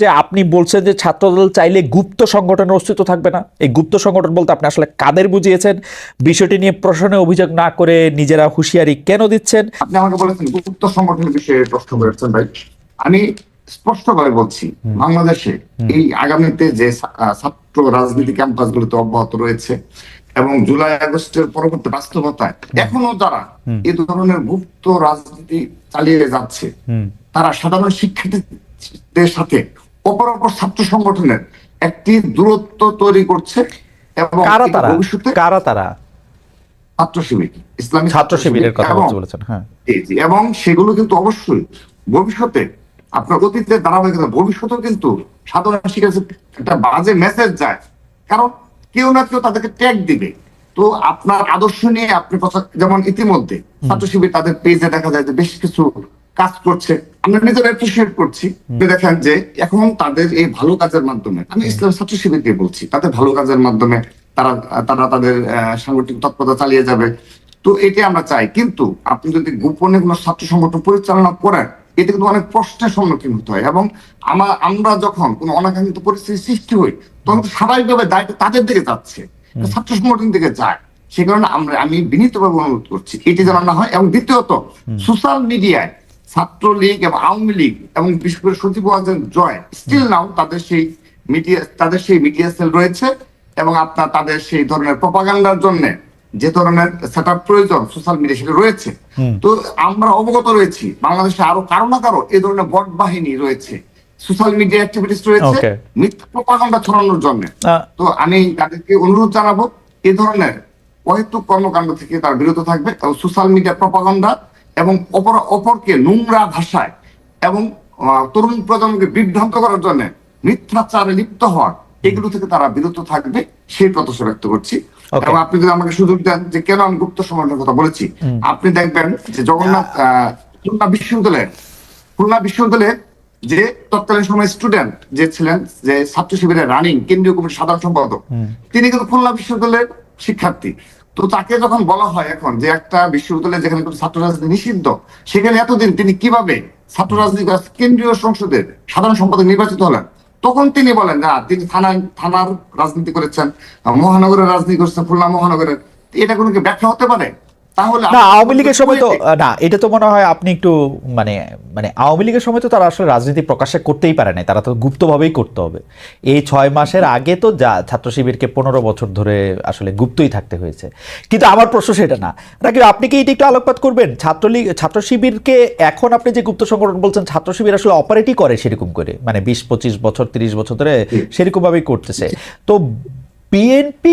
যে আপনি বলছেন যে ছাত্রদল চাইলে গুপ্ত সংগঠনের অস্তিত্ব থাকবে না। এই গুপ্ত সংগঠন বলতে আপনি আসলে কাদের বুঝিয়েছেন? বিষয়টি নিয়ে প্রশ্নে অভিযোগ না করে নিজেরা হুঁশিয়ারি কেন দিচ্ছেন? আপনি আমাকে বলেছেন গুপ্ত সংগঠনের বিষয়ে প্রশ্ন করেছেন ভাই। আমি স্পষ্টভাবে বলছি বাংলাদেশে এই আগামীতে যে ছাত্র রাজনীতি ক্যাম্পাস গুলোতে অব্যাহত রয়েছে এবং জুলাই আগস্টের পরবর্তী বাস্তবতায় এখনও যারা এই ধরনের গুপ্ত রাজনীতি চালিয়ে যাচ্ছে তারা সাধারণ শিক্ষার্থীদের সাথে অপর অপর ছাত্র সংগঠনের একটি দূরত্ব তৈরি করছে এবং কারা তারা? ভবিষ্যতে কারা তারা? ছাত্র শিবির ইসলামী ছাত্র শিবিরের কথা বলেছেন হ্যাঁ। জি, এবং সেগুলো কিন্তু অবশ্যই ভবিষ্যতে আপনার অতীতে ধারাবাহিকতা ভবিষ্যতেও কিন্তু সাধারণ শিক্ষার্থী একটা বাজে মেসেজ যায়। কারণ কেউ না কেউ তাদেরকে ট্যাগ দিবে। তো আপনার আদর্শ নিয়ে আপনি যেমন ইতিমধ্যে ছাত্র শিবির তাদের পেজে দেখা যায় যে বেশ কিছু কাজ করছে। আমরা নিজেরা অ্যাপ্রিসিয়েট করছি। যে দেখেন যে এখন তাদের এই ভালো কাজের মাধ্যমে আমি ইসলাম ছাত্র শিবিরকে বলছি তাদের ভালো কাজের মাধ্যমে তারা তারা তাদের সাংগঠনিক তৎপরতা চালিয়ে যাবে। তো এটি আমরা চাই। কিন্তু আপনি যদি গোপনে কোনো ছাত্র সংগঠন পরিচালনা করেন এতে কিন্তু অনেক প্রশ্নের সম্মুখীন হতে হয়। এবং আমার আমরা যখন কোনো অনাকাঙ্ক্ষিত পরিস্থিতির সৃষ্টি হই তখন তো স্বাভাবিকভাবে দায়িত্ব তাদের দিকে যাচ্ছে। ছাত্র সংগঠন দিকে যায়। সে কারণে আমরা আমি বিনীতভাবে অনুরোধ করছি এটি যেন না হয়। এবং দ্বিতীয়ত সোশ্যাল মিডিয়ায় ছাত্রলীগ এবং আওয়ামী লীগ এবং বিশেষ করে সচিব জয় স্টিল নাও তাদের সেই মিডিয়া তাদের সেই মিডিয়া সেল রয়েছে এবং আপনার তাদের সেই ধরনের প্রপাগান্ডার জন্য যে ধরনের সেট প্রয়োজন সোশ্যাল মিডিয়া সেটা রয়েছে। তো আমরা অবগত রয়েছি বাংলাদেশে আরও কারও না কারও এই ধরনের বট বাহিনী রয়েছে সোশ্যাল মিডিয়া অ্যাক্টিভিটিস রয়েছে. মিথ্যা প্রপাগান্ডা ছড়ানোর জন্য। তো আমি তাদেরকে অনুরোধ জানাব এই ধরনের অহেতুক কর্মকাণ্ড থেকে তার বিরত থাকবে এবং সোশ্যাল মিডিয়া প্রপাগান্ডা এবং অপর অপরকে নোংরা ভাষায় এবং তরুণ প্রজন্মকে বিভ্রান্ত করার জন্য মিথ্যাচারে লিপ্ত হওয়ার এগুলো থেকে তারা বিরত থাকবে সেই প্রত্যাশা ব্যক্ত করছি। এবং আপনি যদি আমাকে সুযোগ দেন যে কেন আমি গুপ্ত সমাজের কথা বলেছি আপনি দেখবেন যে জগন্নাথ আহ, খুলনা বিশ্ববিদ্যালয়ের খুলনা বিশ্ববিদ্যালয়ে যে তৎকালীন সময় স্টুডেন্ট যে ছিলেন যে ছাত্র শিবিরের রানিং কেন্দ্রীয় কমিটির সাধারণ সম্পাদক তিনি কিন্তু খুলনা বিশ্ববিদ্যালয়ের শিক্ষার্থী। তো তাকে যখন বলা হয় এখন যে একটা বিশ্ববিদ্যালয়ে যেখানে ছাত্র রাজনীতি নিষিদ্ধ, সেখানে এতদিন তিনি কীভাবে ছাত্র রাজনীতি কেন্দ্রীয় সংসদের সাধারণ সম্পাদক নির্বাচিত হলেন, তখন তিনি বলেন, না, তিনি থানায়, থানার রাজনীতি করেছেন, মহানগরের রাজনীতি করেছেন, খুলনা মহানগরের। এটা কোনো কি ব্যাখ্যা হতে পারে? তাহলে না আওয়ামী লীগের সময় তো না এটা তো মনে হয় আপনি একটু মানে মানে আওয়ামী লীগের সময় তো তারা আসলে রাজনীতি প্রকাশ্যে করতেই পারে নাই তারা তো গুপ্তভাবেই করতে হবে। এই ছয় মাসের আগে তো যা ছাত্র শিবিরকে পনেরো বছর ধরে আসলে গুপ্তই থাকতে হয়েছে। কিন্তু আমার প্রশ্ন সেটা না। রাকিব আপনি কি এটা একটু আলোকপাত করবেন? ছাত্রলীগ ছাত্র শিবিরকে এখন আপনি যে গুপ্ত সংগঠন বলছেন ছাত্র শিবির আসলে অপারেটই করে সেরকম করে মানে বিশ পঁচিশ বছর তিরিশ বছর ধরে সেরকম ভাবেই করতেছে। তো বিএনপি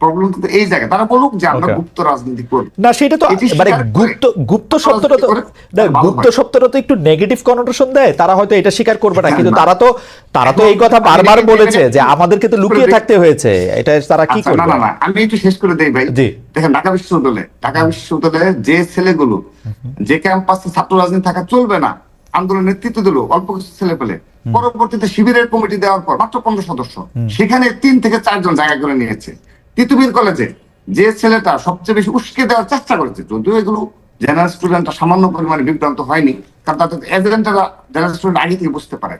প্রবলেম কিন্তু এই জায়গায়। তারা বলুক যে আমরা গুপ্ত রাজনীতি করি। না সেটা তো মানে গুপ্ত গুপ্ত শব্দটা তো গুপ্ত শব্দটা তো একটু নেগেটিভ কনোটেশন দেয়। তারা হয়তো এটা স্বীকার করবে না। কিন্তু তারা তো তারা তো এই কথা বারবার বলেছে যে আমাদেরকে তো লুকিয়ে থাকতে হয়েছে। এটা তারা কি আচ্ছা, করবে? না না। আমি একটু শেষ করে দেই ভাই। দেখেন ঢাকা বিশ্ববিদ্যালয়ে ঢাকা বিশ্ববিদ্যালয়ে যে ছেলেগুলো যে ক্যাম্পাসে ছাত্র রাজনীতি থাকা চলবে না আন্দোলন নেতৃত্ব দিল অল্প কিছু ছেলে পেলে পরবর্তীতে শিবিরের কমিটি দেওয়ার পর মাত্র পনেরো সদস্য। সেখানে তিন থেকে চারজন জায়গা করে নিয়েছে। তিতুমির কলেজে যে ছেলেটা সবচেয়ে বেশি উস্কে দেওয়ার চেষ্টা করেছে যদিও এগুলো জেনারেল স্টুডেন্টরা সামান্য পরিমাণে বিভ্রান্ত হয়নি কারণ তাদের এজেন্টরা জেনারেল স্টুডেন্ট আগে থেকে বুঝতে পারে।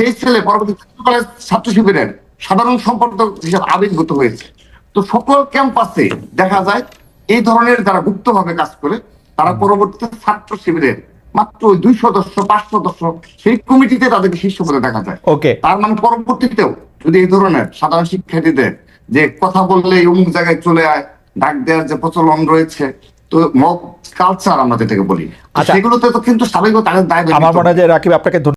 সেই ছেলে পরবর্তী কলেজ ছাত্র শিবিরের সাধারণ সম্পাদক হিসেবে আবির্ভূত হয়েছে। তো সকল ক্যাম্পাসে দেখা যায় এই ধরনের যারা গুপ্তভাবে কাজ করে তারা পরবর্তীতে ছাত্র শিবিরের মাত্র ওই দুই সদস্য পাঁচ সদস্য সেই কমিটিতে তাদেরকে শীর্ষ পদে দেখা যায়। ওকে তার মানে পরবর্তীতেও যদি এই ধরনের সাধারণ শিক্ষার্থীদের যে কথা বললে অমুক জায়গায় চলে আয় ডাক দেওয়ার যে প্রচলন রয়েছে তো মব কালচার আমরা থেকে বলি। আচ্ছা। সেগুলোতে তো কিন্তু স্বাভাবিক আমার মনে হয় রাকিব আপনাকে